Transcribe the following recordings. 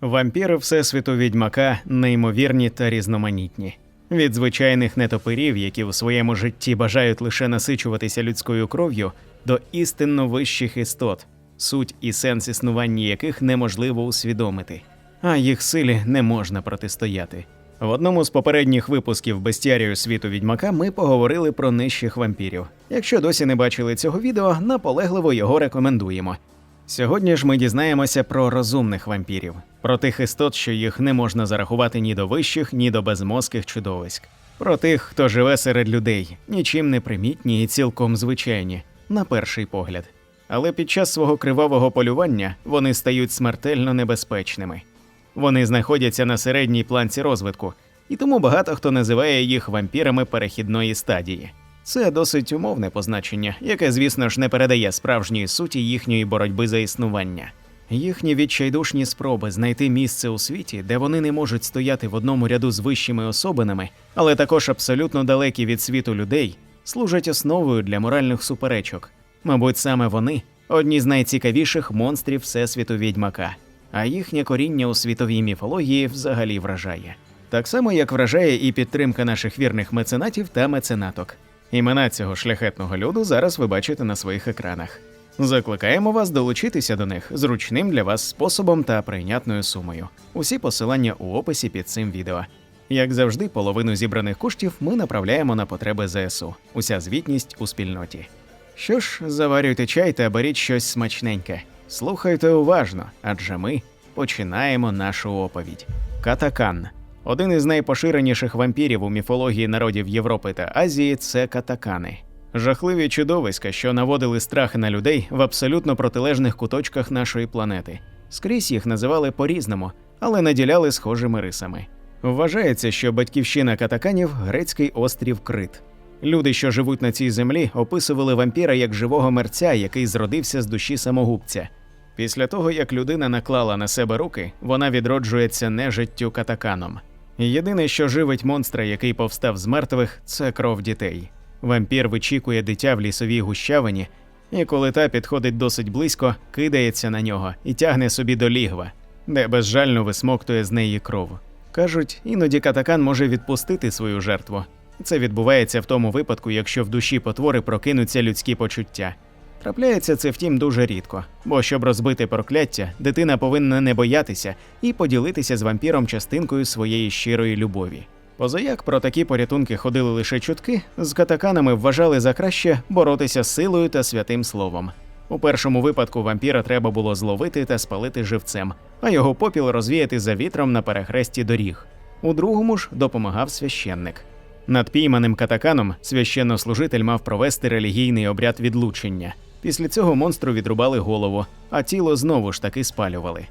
Вампіри Всесвіту відьмака неймовірні та різноманітні. Від звичайних нетопирів, які у своєму житті бажають лише насичуватися людською кров'ю, до істинно вищих істот, суть і сенс існування яких неможливо усвідомити, а їх силі не можна протистояти. В одному з попередніх випусків Бестіарію світу відьмака ми поговорили про нижчих вампірів. Якщо досі не бачили цього відео, наполегливо його рекомендуємо. Сьогодні ж ми дізнаємося про розумних вампірів, про тих істот, що їх не можна зарахувати ні до вищих, ні до безмозких чудовиськ, про тих, хто живе серед людей, нічим не примітні і цілком звичайні, на перший погляд. Але під час свого кривавого полювання вони стають смертельно небезпечними. Вони знаходяться на середній планці розвитку, і тому багато хто називає їх вампірами перехідної стадії. Це досить умовне позначення, яке, звісно ж, не передає справжньої суті їхньої боротьби за існування. Їхні відчайдушні спроби знайти місце у світі, де вони не можуть стояти в одному ряду з вищими особинами, але також абсолютно далекі від світу людей, служать основою для моральних суперечок. Мабуть, саме вони одні з найцікавіших монстрів всесвіту відьмака, а їхнє коріння у світовій міфології взагалі вражає. Так само, як вражає і підтримка наших вірних меценатів та меценаток. Імена цього шляхетного люду зараз ви бачите на своїх екранах. Закликаємо вас долучитися до них зручним для вас способом та прийнятною сумою. Усі посилання у описі під цим відео. Як завжди, половину зібраних коштів ми направляємо на потреби ЗСУ. Уся звітність у спільноті. Що ж, заварюйте чай та беріть щось смачненьке. Слухайте уважно, адже ми починаємо нашу оповідь. Катакан. Один із найпоширеніших вампірів у міфології народів Європи та Азії це катакани. Жахливі чудовиська, що наводили страх на людей в абсолютно протилежних куточках нашої планети. Скрізь їх називали по-різному, але наділяли схожими рисами. Вважається, що батьківщина катаканів грецький острів Крит. Люди, що живуть на цій землі, описували вампіра як живого мерця, який зродився з душі самогубця. Після того, як людина наклала на себе руки, вона відроджується нежиттю катаканом. Єдине, що живить монстра, який повстав з мертвих, це кров дітей. Вампір вичікує дитя в лісовій гущавині, і коли та підходить досить близько, кидається на нього і тягне собі до лігва, де безжально висмоктує з неї кров. Кажуть, іноді катакан може відпустити свою жертву. Це відбувається в тому випадку, якщо в душі потвори прокинуться людські почуття. Трапляється це втім дуже рідко, бо щоб розбити прокляття, дитина повинна не боятися і поділитися з вампіром частинкою своєї щирої любові. Позаяк про такі порятунки ходили лише чутки, з катаканами вважали за краще боротися з силою та святим словом. У першому випадку вампіра треба було зловити та спалити живцем, а його попіл розвіяти за вітром на перехресті доріг. У другому ж допомагав священник. Над пійманим катаканом священнослужитель мав провести релігійний обряд відлучення. Після цього монстру відрубали голову, а тіло знову ж таки спалювали.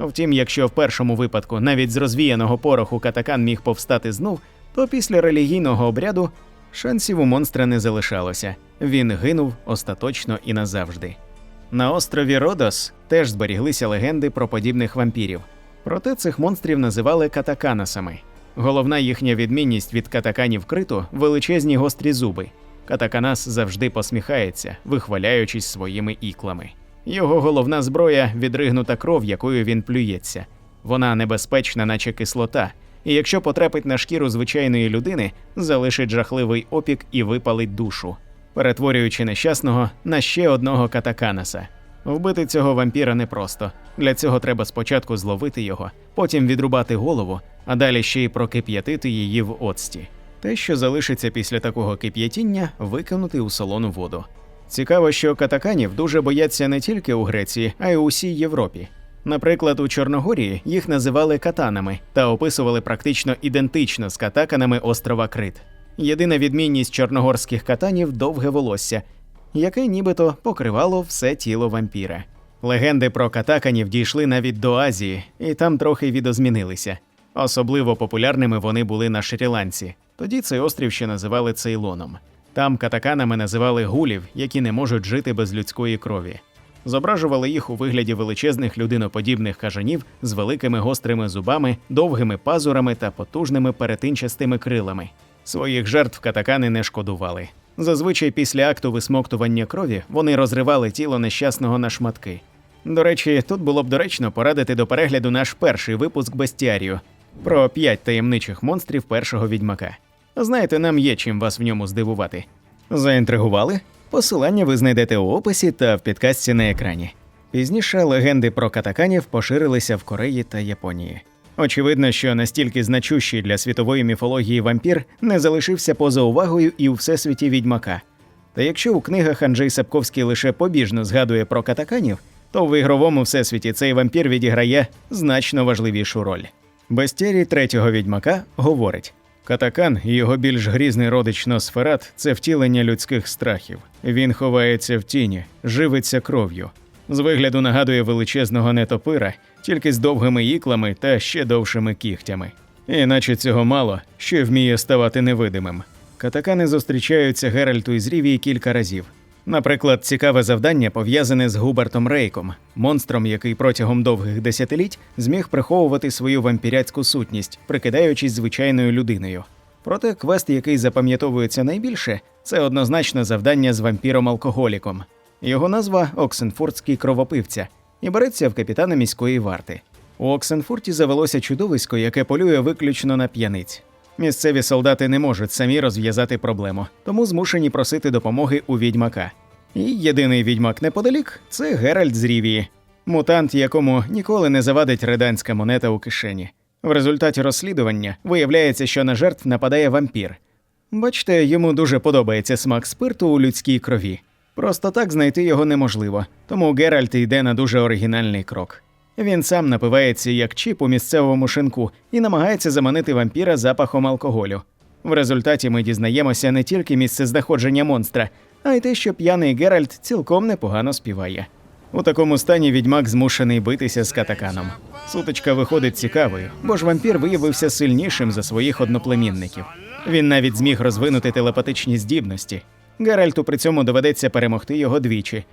Втім, якщо в першому випадку навіть з розвіяного пороху катакан міг повстати знов, то після релігійного обряду шансів у монстра не залишалося. Він гинув остаточно і назавжди. На острові Родос теж зберіглися легенди про подібних вампірів. Проте цих монстрів називали катаканасами. Головна їхня відмінність від катаканів криту величезні гострі зуби. Катаканас завжди посміхається, вихваляючись своїми іклами. Його головна зброя відригнута кров, якою він плюється. Вона небезпечна, наче кислота, і якщо потрапить на шкіру звичайної людини, залишить жахливий опік і випалить душу, перетворюючи нещасного на ще одного катаканаса. Вбити цього вампіра непросто. Для цього треба спочатку зловити його, потім відрубати голову, а далі ще й прокип'ятити її в оцті. Те, що залишиться після такого кип'ятіння, викинути у солону воду. Цікаво, що катаканів дуже бояться не тільки у Греції, а й у усій Європі. Наприклад, у Чорногорії їх називали катанами та описували практично ідентично з катаканами острова Крит. Єдина відмінність чорногорських катанів довге волосся, яке нібито покривало все тіло вампіра. Легенди про катаканів дійшли навіть до Азії, і там трохи відозмінилися. Особливо популярними вони були на Шрі-Ланці. Тоді цей острів ще називали Цейлоном. Там катаканами називали гулів, які не можуть жити без людської крові. Зображували їх у вигляді величезних людиноподібних кажанів з великими гострими зубами, довгими пазурами та потужними перетинчастими крилами. Своїх жертв катакани не шкодували. Зазвичай після акту висмоктування крові вони розривали тіло нещасного на шматки. До речі, тут було б доречно порадити до перегляду наш перший випуск Бестіарію про п'ять таємничих монстрів першого відьмака. Знаєте, нам є чим вас в ньому здивувати. Заінтригували? Посилання ви знайдете у описі та в підкастці на екрані. Пізніше легенди про катаканів поширилися в Кореї та Японії. Очевидно, що настільки значущий для світової міфології вампір не залишився поза увагою і у всесвіті відьмака. Та якщо у книгах Анджей Сапковський лише побіжно згадує про катаканів, то в ігровому всесвіті цей вампір відіграє значно важливішу роль. Бестєрій третього відьмака говорить: Катакан і його більш грізний родич Носферат це втілення людських страхів. Він ховається в тіні, живиться кров'ю. З вигляду нагадує величезного нетопира, тільки з довгими іклами та ще довшими кігтями. Іначе цього мало, що вміє ставати невидимим. Катакани зустрічаються Геральту із Рівії кілька разів. Наприклад, цікаве завдання пов'язане з Губертом Рейком, монстром, який протягом довгих десятиліть зміг приховувати свою вампіряцьку сутність, прикидаючись звичайною людиною. Проте квест, який запам'ятовується найбільше, це однозначно завдання з вампіром-алкоголіком. Його назва Оксенфуртський кровопивця і береться в капітана міської варти. У Оксенфурті завелося чудовисько, яке полює виключно на п'яниць. Місцеві солдати не можуть самі розв'язати проблему, тому змушені просити допомоги у відьмака. І єдиний відьмак неподалік це Геральт з Рівії, мутант, якому ніколи не завадить реданська монета у кишені. В результаті розслідування виявляється, що на жертв нападає вампір. Бачите, йому дуже подобається смак спирту у людській крові. Просто так знайти його неможливо, тому Геральт йде на дуже оригінальний крок. Він сам напивається як чіп у місцевому шинку і намагається заманити вампіра запахом алкоголю. В результаті ми дізнаємося не тільки місце знаходження монстра, а й те, що п'яний Геральт цілком непогано співає. У такому стані відьмак змушений битися з катаканом. Сутичка виходить цікавою, бо ж вампір виявився сильнішим за своїх одноплемінників. Він навіть зміг розвинути телепатичні здібності. Геральту при цьому доведеться перемогти його двічі.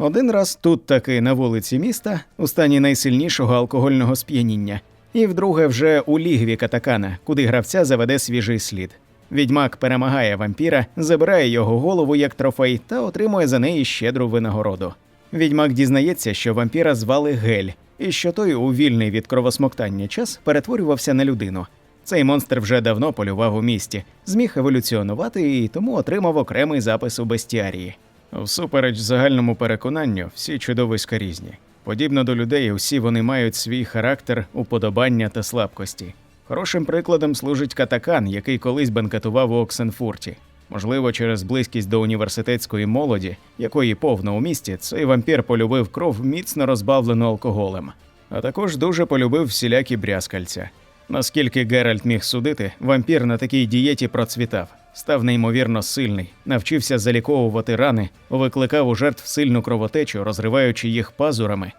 Один раз тут таки на вулиці міста, у стані найсильнішого алкогольного сп'яніння, і вдруге вже у лігві катакана, куди гравця заведе свіжий слід. Відьмак перемагає вампіра, забирає його голову як трофей та отримує за неї щедру винагороду. Відьмак дізнається, що вампіра звали Гель, і що той у вільний від кровосмоктання час перетворювався на людину. Цей монстр вже давно полював у місті, зміг еволюціонувати і тому отримав окремий запис у бестіарії. Всупереч загальному переконанню, всі чудовиська різні. Подібно до людей, усі вони мають свій характер, уподобання та слабкості. Хорошим прикладом служить катакан, який колись банкетував у Оксенфурті. Можливо, через близькість до університетської молоді, якої повно у місті, цей вампір полюбив кров міцно розбавлену алкоголем, а також дуже полюбив всілякі брязкальця. Наскільки Геральт міг судити, вампір на такій дієті процвітав, став неймовірно сильний, навчився заліковувати рани, викликав у жертв сильну кровотечу, розриваючи їх пазурами,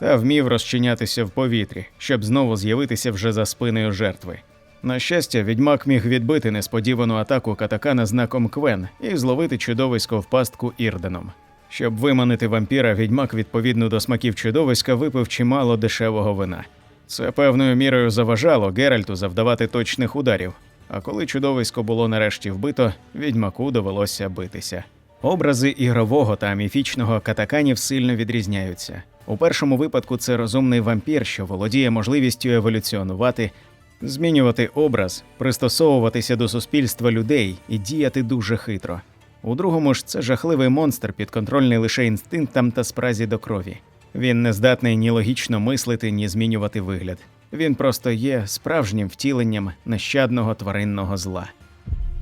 та вмів розчинятися в повітрі, щоб знову з'явитися вже за спиною жертви. На щастя, відьмак міг відбити несподівану атаку катакана знаком Квен і зловити чудовисько в пастку Ірденом. Щоб виманити вампіра, відьмак відповідно до смаків чудовиська випив чимало дешевого вина. Це певною мірою заважало Геральту завдавати точних ударів. А коли чудовисько було нарешті вбито, відьмаку довелося битися. Образи ігрового та міфічного катаканів сильно відрізняються. У першому випадку це розумний вампір, що володіє можливістю еволюціонувати, змінювати образ, пристосовуватися до суспільства людей і діяти дуже хитро. У другому ж це жахливий монстр, підконтрольний лише інстинктам та спразі до крові. Він не здатний ні логічно мислити, ні змінювати вигляд. Він просто є справжнім втіленням нещадного тваринного зла.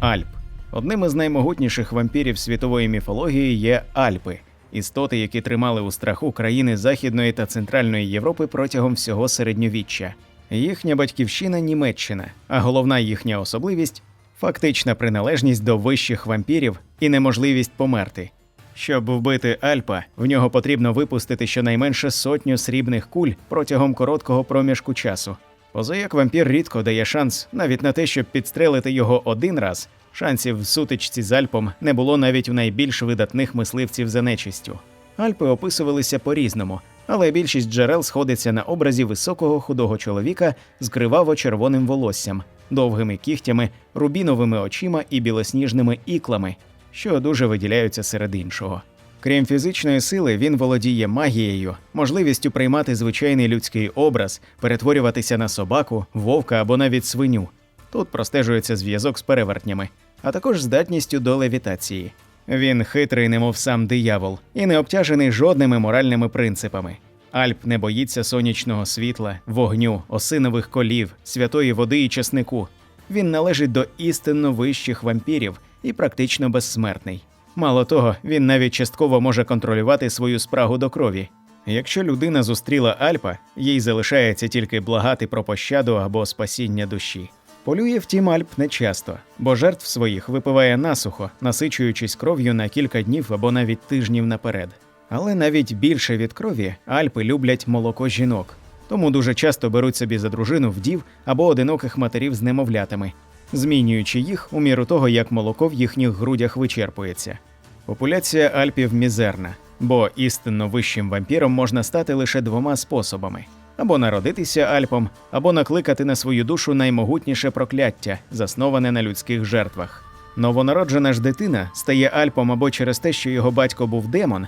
Альп. Одним із наймогутніших вампірів світової міфології є Альпи, істоти, які тримали у страху країни Західної та Центральної Європи протягом всього середньовіччя. Їхня батьківщина Німеччина, а головна їхня особливість фактична приналежність до вищих вампірів і неможливість померти. Щоб вбити Альпа, в нього потрібно випустити щонайменше сотню срібних куль протягом короткого проміжку часу. Позаяк вампір рідко дає шанс навіть на те, щоб підстрелити його один раз. Шансів в сутичці з Альпом не було навіть у найбільш видатних мисливців за нечистю. Альпи описувалися по-різному, але більшість джерел сходиться на образі високого худого чоловіка з криваво-червоним волоссям, довгими кігтями, рубіновими очима і білосніжними іклами, що дуже виділяються серед іншого. Крім фізичної сили, він володіє магією, можливістю приймати звичайний людський образ, перетворюватися на собаку, вовка або навіть свиню. Тут простежується зв'язок з перевертнями, а також здатністю до левітації. Він хитрий, немов сам диявол, і не обтяжений жодними моральними принципами. Альп не боїться сонячного світла, вогню, осинових колів, святої води і чеснику. Він належить до істинно вищих вампірів і практично безсмертний. Мало того, він навіть частково може контролювати свою спрагу до крові. Якщо людина зустріла Альпа, їй залишається тільки благати про пощаду або спасіння душі. Полює втім Альп нечасто, бо жертв своїх випиває насухо, насичуючись кров'ю на кілька днів або навіть тижнів наперед. Але навіть більше від крові Альпи люблять молоко жінок, тому дуже часто беруть собі за дружину вдів або одиноких матерів з немовлятами, змінюючи їх у міру того, як молоко в їхніх грудях вичерпується. Популяція альпів мізерна, бо істинно вищим вампіром можна стати лише двома способами: або народитися альпом, або накликати на свою душу наймогутніше прокляття, засноване на людських жертвах. Новонароджена ж дитина стає альпом або через те, що його батько був демон,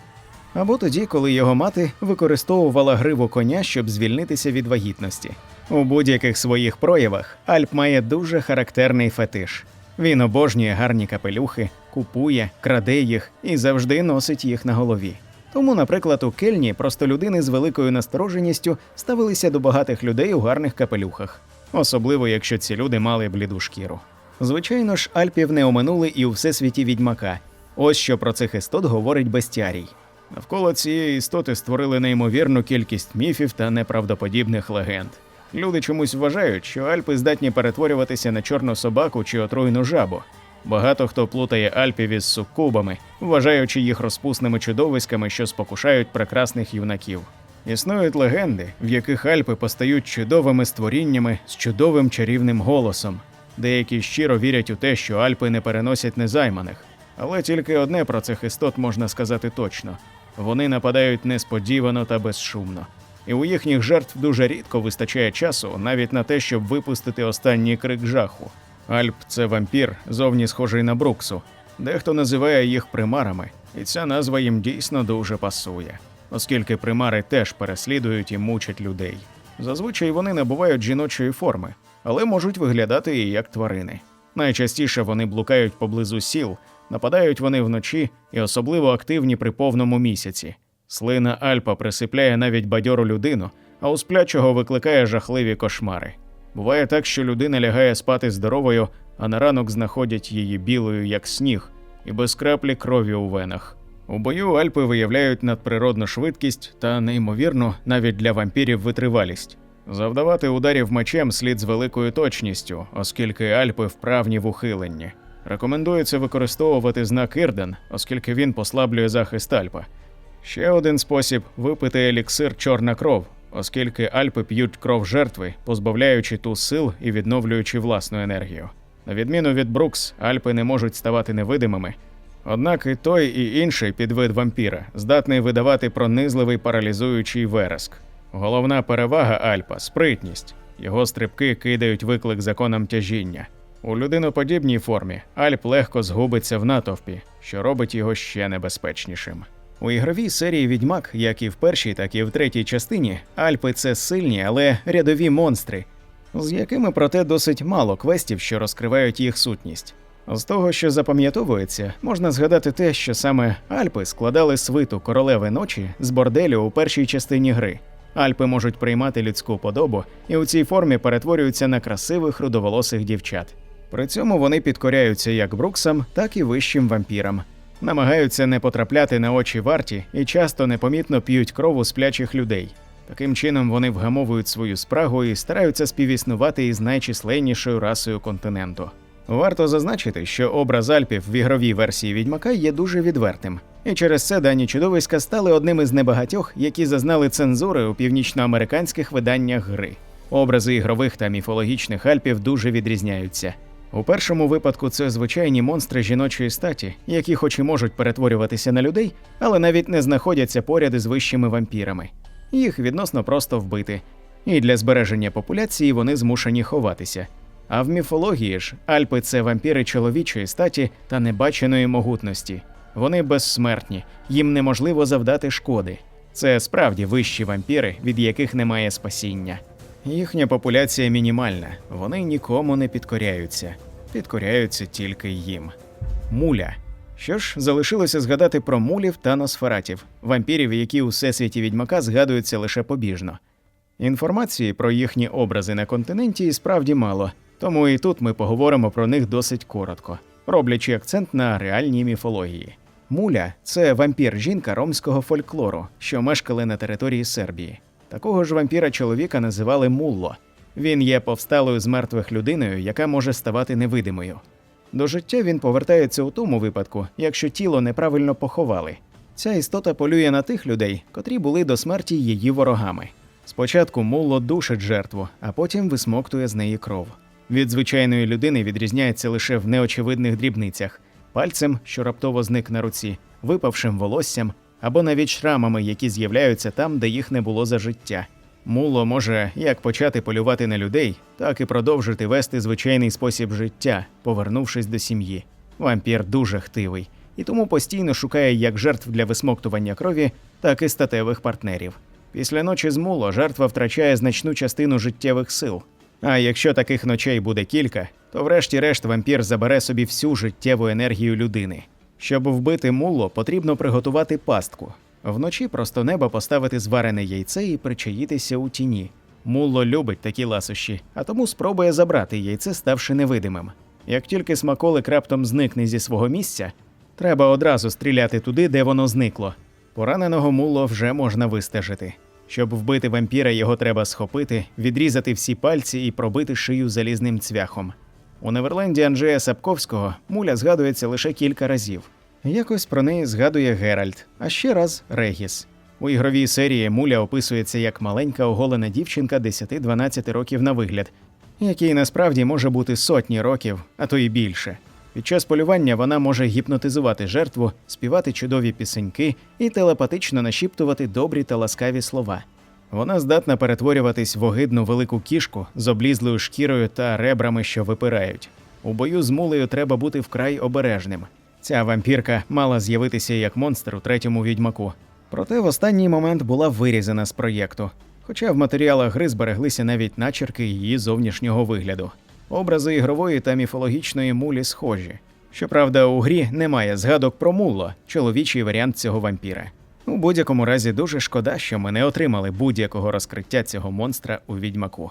або тоді, коли його мати використовувала гриву коня, щоб звільнитися від вагітності. У будь-яких своїх проявах Альп має дуже характерний фетиш. Він обожнює гарні капелюхи, купує, краде їх і завжди носить їх на голові. Тому, наприклад, у Кельні простолюдини з великою настороженістю ставилися до багатих людей у гарних капелюхах, особливо якщо ці люди мали бліду шкіру. Звичайно ж, Альпів не оминули і у всесвіті відьмака. Ось що про цих істот говорить бестіарій. Навколо цієї істоти створили неймовірну кількість міфів та неправдоподібних легенд. Люди чомусь вважають, що Альпи здатні перетворюватися на чорну собаку чи отруйну жабу. Багато хто плутає Альпів із суккубами, вважаючи їх розпусними чудовиськами, що спокушають прекрасних юнаків. Існують легенди, в яких Альпи постають чудовими створіннями з чудовим чарівним голосом. Деякі щиро вірять у те, що Альпи не переносять незайманих. Але тільки одне про цих істот можна сказати точно: вони нападають несподівано та безшумно. І у їхніх жертв дуже рідко вистачає часу навіть на те, щоб випустити останній крик жаху. Альп це вампір, зовні схожий на Бруксу. Дехто називає їх примарами, і ця назва їм дійсно дуже пасує, оскільки примари теж переслідують і мучать людей. Зазвичай вони набувають жіночої форми, але можуть виглядати і як тварини. Найчастіше вони блукають поблизу сіл, нападають вони вночі і особливо активні при повному місяці. Слина Альпа присипляє навіть бадьору людину, а у сплячого викликає жахливі кошмари. Буває так, що людина лягає спати здоровою, а на ранок знаходять її білою, як сніг, і без краплі крові у венах. У бою Альпи виявляють надприродну швидкість та неймовірну навіть для вампірів витривалість. Завдавати ударів мечем слід з великою точністю, оскільки Альпи вправні в ухиленні. Рекомендується використовувати знак Ірден, оскільки він послаблює захист Альпа. Ще один спосіб випити еліксир чорна кров, оскільки Альпи п'ють кров жертви, позбавляючи ту сил і відновлюючи власну енергію. На відміну від Брукс, Альпи не можуть ставати невидимими. Однак і той, і інший підвид вампіра здатний видавати пронизливий паралізуючий вереск. Головна перевага Альпа спритність. Його стрибки кидають виклик законам тяжіння. У людиноподібній формі Альп легко згубиться в натовпі, що робить його ще небезпечнішим. У ігровій серії Відьмак, як і в першій, так і в третій частині, Альпи це сильні, але рядові монстри, з якими проте досить мало квестів, що розкривають їх сутність. З того, що запам'ятовується, можна згадати те, що саме Альпи складали свиту королеви ночі з борделю у першій частині гри. Альпи можуть приймати людську подобу і у цій формі перетворюються на красивих рудоволосих дівчат. При цьому вони підкоряються як бруксам, так і вищим вампірам, намагаються не потрапляти на очі варті і часто непомітно п'ють кров у сплячих людей. Таким чином вони вгамовують свою спрагу і стараються співіснувати із найчисленнішою расою континенту. Варто зазначити, що образ Альпів в ігровій версії відьмака є дуже відвертим, і через це дані чудовиська стали одним із небагатьох, які зазнали цензури у північноамериканських виданнях гри. Образи ігрових та міфологічних Альпів дуже відрізняються. У першому випадку це звичайні монстри жіночої статі, які хоч і можуть перетворюватися на людей, але навіть не знаходяться поряд із вищими вампірами. Їх відносно просто вбити, і для збереження популяції вони змушені ховатися. А в міфології ж Альпи це вампіри чоловічої статі та небаченої могутності. Вони безсмертні, їм неможливо завдати шкоди. Це справді вищі вампіри, від яких немає спасіння. Їхня популяція мінімальна, вони нікому не підкоряються, підкоряються тільки їм. Муля. Що ж, залишилося згадати про мулів та носфератів, вампірів, які у всесвіті відьмака згадуються лише побіжно. Інформації про їхні образи на континенті і справді мало, тому і тут ми поговоримо про них досить коротко, роблячи акцент на реальній міфології. Муля це вампір-жінка ромського фольклору, що мешкали на території Сербії. Такого ж вампіра чоловіка називали Мулло. Він є повсталою з мертвих людиною, яка може ставати невидимою. До життя він повертається у тому випадку, якщо тіло неправильно поховали. Ця істота полює на тих людей, котрі були до смерті її ворогами. Спочатку мулло душить жертву, а потім висмоктує з неї кров. Від звичайної людини відрізняється лише в неочевидних дрібницях пальцем, що раптово зник на руці, випавшим волоссям або навіть шрамами, які з'являються там, де їх не було за життя. Муло може як почати полювати на людей, так і продовжити вести звичайний спосіб життя, повернувшись до сім'ї. Вампір дуже хтивий і тому постійно шукає як жертв для висмоктування крові, так і статевих партнерів. Після ночі з муло жертва втрачає значну частину життєвих сил. А якщо таких ночей буде кілька, то врешті-решт вампір забере собі всю життєву енергію людини. Щоб вбити муло, потрібно приготувати пастку. Вночі просто неба поставити зварене яйце і причаїтися у тіні. Мулло любить такі ласощі, а тому спробує забрати яйце, ставши невидимим. Як тільки смаколик раптом зникне зі свого місця, треба одразу стріляти туди, де воно зникло. Пораненого мулло вже можна вистежити. Щоб вбити вампіра, його треба схопити, відрізати всі пальці і пробити шию залізним цвяхом. У Неверленді Анджея Сапковського муля згадується лише кілька разів. Якось про неї згадує Геральт, а ще раз Регіс. У ігровій серії муля описується як маленька оголена дівчинка 10-12 років на вигляд, якій насправді може бути сотні років, а то і більше. Під час полювання вона може гіпнотизувати жертву, співати чудові пісеньки і телепатично нашіптувати добрі та ласкаві слова. Вона здатна перетворюватись в огидну велику кішку з облізлою шкірою та ребрами, що випирають. У бою з мулею треба бути вкрай обережним. Ця вампірка мала з'явитися як монстр у третьому відьмаку. Проте в останній момент була вирізана з проєкту. Хоча в матеріалах гри збереглися навіть начерки її зовнішнього вигляду. Образи ігрової та міфологічної мулі схожі. Щоправда, у грі немає згадок про мулло, чоловічий варіант цього вампіра. У будь-якому разі дуже шкода, що ми не отримали будь-якого розкриття цього монстра у відьмаку.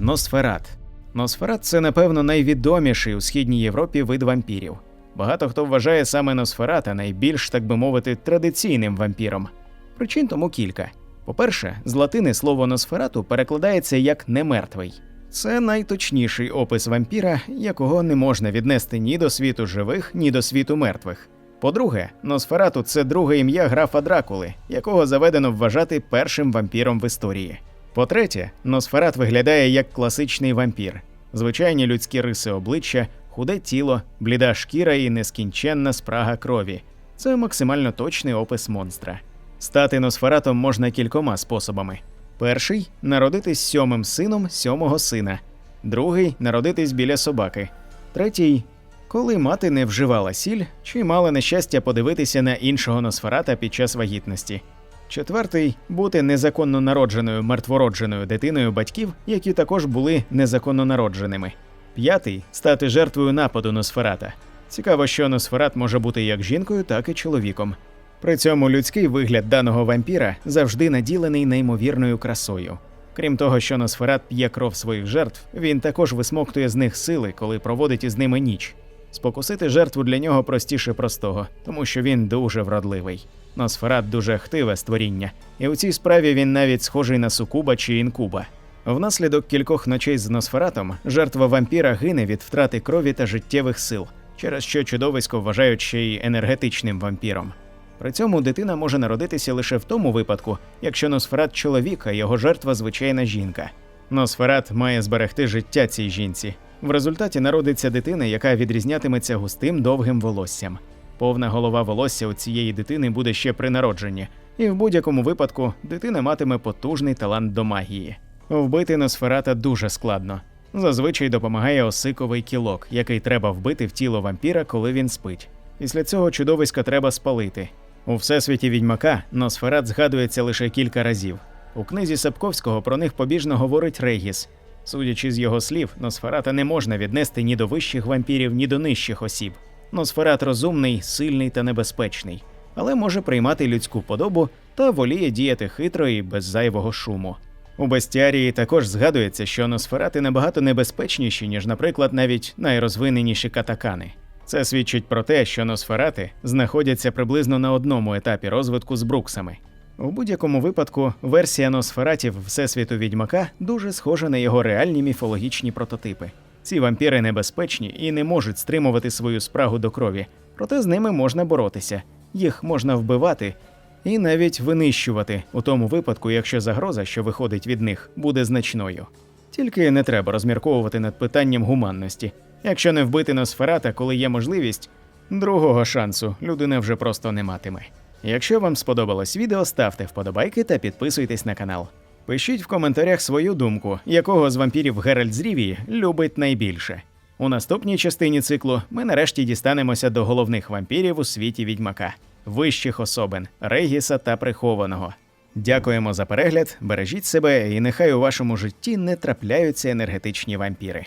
Носферат. Носферат це, напевно, найвідоміший у східній Європі вид вампірів. Багато хто вважає саме Носферата найбільш, так би мовити, традиційним вампіром. Причин тому кілька. По-перше, з латини слово Носферату перекладається як немертвий. Це найточніший опис вампіра, якого не можна віднести ні до світу живих, ні до світу мертвих. По-друге, Носферату це друге ім'я графа Дракули, якого заведено вважати першим вампіром в історії. По-третє, Носферат виглядає як класичний вампір, звичайні людські риси обличчя, худе тіло, бліда шкіра і нескінченна спрага крові. Це максимально точний опис монстра. Стати Носфератом можна кількома способами. Перший народитись сьомим сином сьомого сина, другий народитись біля собаки, третій коли мати не вживала сіль чи мала нещастя подивитися на іншого Носферата під час вагітності. Четвертий бути незаконно народженою мертвородженою дитиною батьків, які також були незаконно народженими. П'ятий стати жертвою нападу Носферата. Цікаво, що Носферат може бути як жінкою, так і чоловіком. При цьому людський вигляд даного вампіра завжди наділений неймовірною красою. Крім того, що Носферат п'є кров своїх жертв, він також висмоктує з них сили, коли проводить із ними ніч. Спокусити жертву для нього простіше простого, тому що він дуже вродливий. Носферат дуже хтиве створіння, і у цій справі він навіть схожий на сукуба чи інкуба. Внаслідок кількох ночей з Носфератом жертва вампіра гине від втрати крові та життєвих сил, через що чудовисько вважають ще й енергетичним вампіром. При цьому дитина може народитися лише в тому випадку, якщо Носферат чоловік, а його жертва звичайна жінка. Носферат має зберегти життя цій жінці. В результаті народиться дитина, яка відрізнятиметься густим довгим волоссям. Повна голова волосся у цієї дитини буде ще при народженні, і в будь-якому випадку дитина матиме потужний талант до магії. Вбити Носферата дуже складно. Зазвичай допомагає осиковий кілок, який треба вбити в тіло вампіра, коли він спить. Після цього чудовиська треба спалити. У всесвіті відьмака Носферат згадується лише кілька разів. У книзі Сапковського про них побіжно говорить Регіс. Судячи з його слів, Носферата не можна віднести ні до вищих вампірів, ні до нижчих осіб. Носферат розумний, сильний та небезпечний, але може приймати людську подобу та воліє діяти хитро і без зайвого шуму. У бестіарії також згадується, що носферати набагато небезпечніші, ніж, наприклад, навіть найрозвиненіші катакани. Це свідчить про те, що носферати знаходяться приблизно на одному етапі розвитку з бруксами. У будь-якому випадку версія носфератів Всесвіту відьмака дуже схожа на його реальні міфологічні прототипи. Ці вампіри небезпечні і не можуть стримувати свою спрагу до крові, проте з ними можна боротися, їх можна вбивати і навіть винищувати у тому випадку, якщо загроза, що виходить від них, буде значною. Тільки не треба розмірковувати над питанням гуманності. Якщо не вбити Носферата, коли є можливість, другого шансу людина вже просто не матиме. Якщо вам сподобалось відео, ставте вподобайки та підписуйтесь на канал. Пишіть в коментарях свою думку, якого з вампірів Геральт з Рівії любить найбільше. У наступній частині циклу ми нарешті дістанемося до головних вампірів у світі відьмака, вищих особин Регіса та прихованого. Дякуємо за перегляд, бережіть себе і нехай у вашому житті не трапляються енергетичні вампіри.